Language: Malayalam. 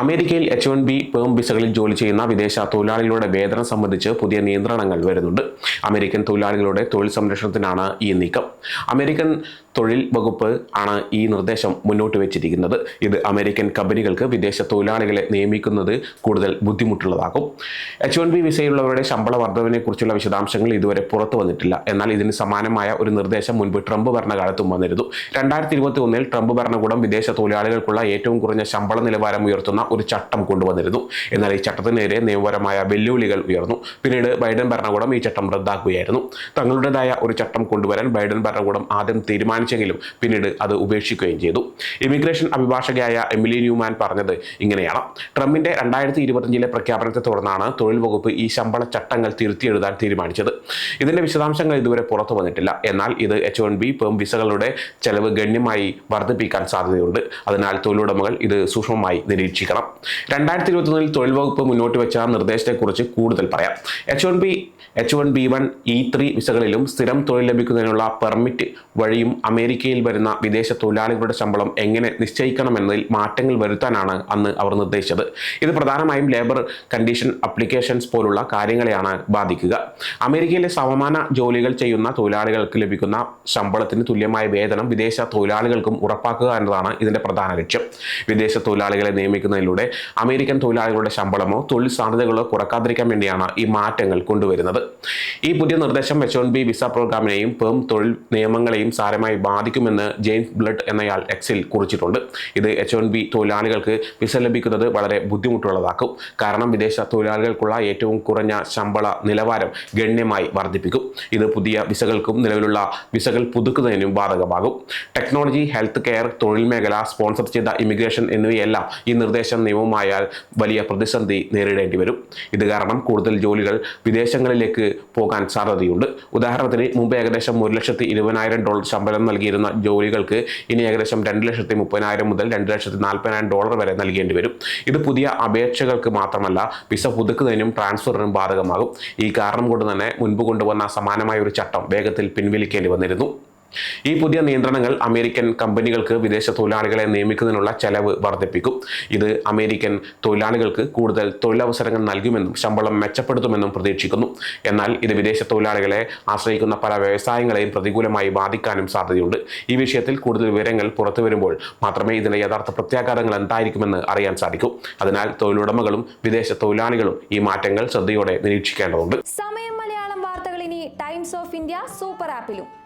അമേരിക്കയിൽ എച്ച് വൺ ബി പേം വിസകളിൽ ജോലി ചെയ്യുന്ന വിദേശ തൊഴിലാളികളുടെ വേതനം സംബന്ധിച്ച് പുതിയ നിയന്ത്രണങ്ങൾ വരുന്നുണ്ട്. അമേരിക്കൻ തൊഴിലാളികളുടെ തൊഴിൽ സംരക്ഷണത്തിനാണ് ഈ നീക്കം. അമേരിക്കൻ തൊഴിൽ വകുപ്പ് ആണ് ഈ നിർദ്ദേശം മുന്നോട്ട് വെച്ചിരിക്കുന്നത്. ഇത് അമേരിക്കൻ കമ്പനികൾക്ക് വിദേശ തൊഴിലാളികളെ നിയമിക്കുന്നത് കൂടുതൽ ബുദ്ധിമുട്ടുള്ളതാകും. എച്ച് വൺ ബി വിസയിലുള്ളവരുടെ ശമ്പള വർദ്ധവിനെ കുറിച്ചുള്ള വിശദാംശങ്ങൾ ഇതുവരെ പുറത്തു വന്നിട്ടില്ല. എന്നാൽ ഇതിന് സമാനമായ ഒരു നിർദ്ദേശം മുൻപ് ട്രംപ് ഭരണകാലത്തും വന്നിരുന്നു. രണ്ടായിരത്തി ഇരുപത്തി ഒന്നിൽ ട്രംപ് ഭരണകൂടം വിദേശ തൊഴിലാളികൾക്കുള്ള ഏറ്റവും കുറഞ്ഞ ശമ്പള നിലവാരം ഉയർത്തുന്ന ഒരു ചട്ടം കൊണ്ടുവന്നിരുന്നു. എന്നാൽ ഈ ചട്ടത്തിനെതിരെ നിയമപരമായ വെല്ലുവിളികൾ ഉയർന്നു. പിന്നീട് ബൈഡൻ ഭരണകൂടം ഈ ചട്ടം റദ്ദാക്കുകയായിരുന്നു. തങ്ങളുടേതായ ഒരു ചട്ടം കൊണ്ടുവരാൻ ബൈഡൻ ഭരണകൂടം ആദ്യം തീരുമാനിച്ചെങ്കിലും പിന്നീട് അത് ഉപേക്ഷിക്കുകയും ചെയ്തു. ഇമിഗ്രേഷൻ അഭിഭാഷകയായ എമിലി ന്യൂമാൻ പറഞ്ഞത് ഇങ്ങനെയാണ്. ട്രംപിന്റെ രണ്ടായിരത്തി ഇരുപത്തിയഞ്ചിലെ പ്രഖ്യാപനത്തെ തുടർന്നാണ് തൊഴിൽ വകുപ്പ് ഈ ശമ്പള ചട്ടങ്ങൾ തിരുത്തി എഴുതാൻ തീരുമാനിച്ചത്. ഇതിന്റെ വിശദാംശങ്ങൾ ഇതുവരെ പുറത്തു വന്നിട്ടില്ല. എന്നാൽ ഇത് എച്ച് വൺ ബി പേം വിസകളുടെ ചെലവ് ഗണ്യമായി വർദ്ധിപ്പിക്കാൻ സാധ്യതയുണ്ട്. അതിനാൽ തൊഴിലുടമകൾ ഇത് സൂക്ഷ്മമായി നിരീക്ഷിക്കണം. രണ്ടായിരത്തി ഇരുപത്തൊന്നിൽ തൊഴിൽ വകുപ്പ് മുന്നോട്ട് വെച്ച നിർദ്ദേശത്തെക്കുറിച്ച് കൂടുതൽ പറയാം. H one B H one B one E three വിസകളിലും സ്ഥിരം തൊഴിൽ ലഭിക്കുന്നതിനുള്ള പെർമിറ്റ് വഴിയും അമേരിക്കയിൽ വരുന്ന വിദേശ തൊഴിലാളികളുടെ ശമ്പളം എങ്ങനെ നിശ്ചയിക്കണമെന്നതിൽ മാറ്റങ്ങൾ വരുത്താനാണ് അന്ന് അവർ നിർദ്ദേശിച്ചത്. ഇത് പ്രധാനമായും ലേബർ കണ്ടീഷൻ അപ്ലിക്കേഷൻസ് പോലുള്ള കാര്യങ്ങളെയാണ് ബാധിക്കുക. അമേരിക്കയിലെ സമമാന ജോലികൾ ചെയ്യുന്ന തൊഴിലാളികൾക്ക് ലഭിക്കുന്ന ശമ്പളത്തിന് തുല്യമായ വേതനം വിദേശ തൊഴിലാളികൾക്കും ഉറപ്പാക്കുക എന്നതാണ് ഇതിന്റെ പ്രധാന ലക്ഷ്യം. വിദേശ തൊഴിലാളികളെ നിയമിക്കുന്നതിലൂടെ അമേരിക്കൻ തൊഴിലാളികളുടെ ശമ്പളമോ തൊഴിൽ സാധ്യതകളോ കുറക്കാതിരിക്കാൻ വേണ്ടിയാണ് ഈ മാറ്റങ്ങൾ കൊണ്ടുവരുന്നത്. ഈ പുതിയ നിർദ്ദേശം എച്ച് വൺ ബി വിസ പ്രോഗ്രാമിനെയും പേം തൊഴിൽ നിയമങ്ങളെയും സാരമായി ബാധിക്കുമെന്ന് ജെയിംസ് ബ്ലഡ് എന്നയാൾ എക്സിൽ കുറിച്ചിട്ടുണ്ട്. ഇത് എച്ച് വൺ ബി തൊഴിലാളികൾക്ക് വിസ ലഭിക്കുന്നത് വളരെ ബുദ്ധിമുട്ടുള്ളതാക്കും. കാരണം വിദേശ തൊഴിലാളികൾക്കുള്ള ഏറ്റവും കുറഞ്ഞ ശമ്പള നിലവാരം ഗണ്യമായി വർദ്ധിപ്പിക്കും. ഇത് പുതിയ വിസകൾക്കും നിലവിലുള്ള വിസകൾ പുതുക്കുന്നതിനും ബാധകമാകും. ടെക്നോളജി ഹെൽത്ത് കെയർ തൊഴിൽ മേഖല സ്പോൺസർ ചെയ്ത ഇമിഗ്രേഷൻ എന്നിവയെല്ലാം ഈ നിർദ്ദേശം നിയമമായാൽ വലിയ പ്രതിസന്ധി നേരിടേണ്ടി വരും. ഇത് കാരണം കൂടുതൽ ജോലികൾ വിദേശങ്ങളിലേക്ക് പോകാൻ സാധ്യതയുണ്ട്. ഉദാഹരണത്തിന് മുമ്പ് ഏകദേശം ഒരു ലക്ഷത്തി ഇരുപതിനായിരം ഡോളർ ശമ്പളം നൽകിയിരുന്ന ജോലികൾക്ക് ഇനി ഏകദേശം രണ്ട് ലക്ഷത്തി മുപ്പതിനായിരം മുതൽ രണ്ട് ലക്ഷത്തി നാൽപ്പതിനായിരം ഡോളർ വരെ നൽകേണ്ടി വരും. ഇത് പുതിയ അപേക്ഷകൾക്ക് മാത്രമല്ല വിസ പുതുക്കുന്നതിനും ട്രാൻസ്ഫറിനും ബാധകമാകും. ഈ കാരണം കൊണ്ട് തന്നെ മുൻപ് കൊണ്ടുവന്ന സമാനമായ ഒരു ചട്ടം വേഗത്തിൽ പിൻവലിക്കേണ്ടി വന്നിരുന്നു. ഈ പുതിയ നിയന്ത്രണങ്ങൾ അമേരിക്കൻ കമ്പനികൾക്ക് വിദേശ തൊഴിലാളികളെ നിയമിക്കുന്നതിനുള്ള ചെലവ് വർദ്ധിപ്പിക്കും. ഇത് അമേരിക്കൻ തൊഴിലാളികൾക്ക് കൂടുതൽ തൊഴിലവസരങ്ങൾ നൽകുമെന്നും ശമ്പളം മെച്ചപ്പെടുത്തുമെന്നും പ്രതീക്ഷിക്കുന്നു. എന്നാൽ ഇത് വിദേശ തൊഴിലാളികളെ ആശ്രയിക്കുന്ന പല വ്യവസായങ്ങളെയും പ്രതികൂലമായി ബാധിക്കാനും സാധ്യതയുണ്ട്. ഈ വിഷയത്തിൽ കൂടുതൽ വിവരങ്ങൾ പുറത്തു വരുമ്പോൾ മാത്രമേ ഇതിന്റെ യഥാർത്ഥ പ്രത്യാഘാതങ്ങൾ എന്തായിരിക്കുമെന്ന് അറിയാൻ സാധിക്കൂ. അതിനാൽ തൊഴിലുടമകളും വിദേശ തൊഴിലാളികളും ഈ മാറ്റങ്ങൾ ശ്രദ്ധയോടെ നിരീക്ഷിക്കേണ്ടതുണ്ട്. സമയം മലയാളം വാർത്തകൾ ഇനി ടൈംസ് ഓഫ് ഇന്ത്യ സൂപ്പർ ആപ്പിലും.